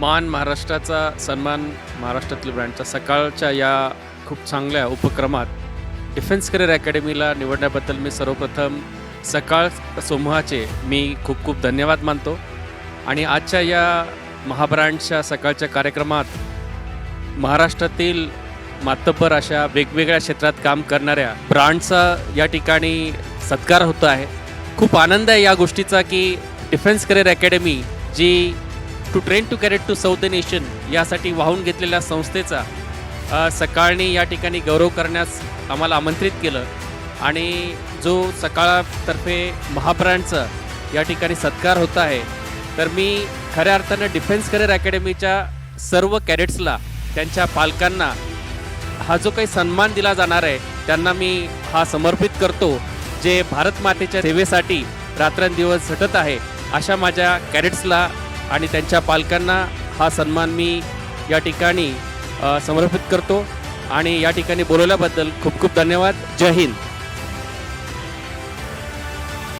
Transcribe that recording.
मान महाराष्ट्राचा सन्मान महाराष्ट्रातील ब्रँडचा सकाळच्या या खूप चांगल्या उपक्रमात डिफेन्स करिअर अकॅडमीला निवडण्याबद्दल मी सर्वप्रथम सकाळ समूहाचे मी खूप खूप धन्यवाद मानतो. आणि आजच्या या महाब्रँडच्या सकाळच्या कार्यक्रमात महाराष्ट्रातील मातब्बर अशा वेगवेगळ्या क्षेत्रात काम करणाऱ्या ब्रँडचा या ठिकाणी सत्कार होतो आहे. खूप आनंद आहे या गोष्टीचा की defence career academy G to train to cadet to south nation यासाठी वाहून घेतलेल्या संस्थेचा सकाळने या ठिकाणी गौरव करण्यास आम्हाला आमंत्रित केलं. आणि जो सकाळतर्फे महाब्रँडचा या ठिकाणी सत्कार होत आहे तर मी खऱ्या अर्थानं डिफेन्स करिअर अकॅडमीच्या सर्व कॅडेट्सला त्यांच्या पालकांना हा जो काही सन्मान दिला जाणार आहे त्यांना मी हा समर्पित करतो जे भारत मातेच्या सेवेसाठी रात्रंदिवस झटत आहे अशा माझ्या कॅडेट्सला आणि त्यांच्या पालकांना हा सन्मान मी या ठिकाणी समर्पित करतो. आणि या ठिकाणी बोलवल्याबद्दल खूप खूप धन्यवाद. जय हिंद.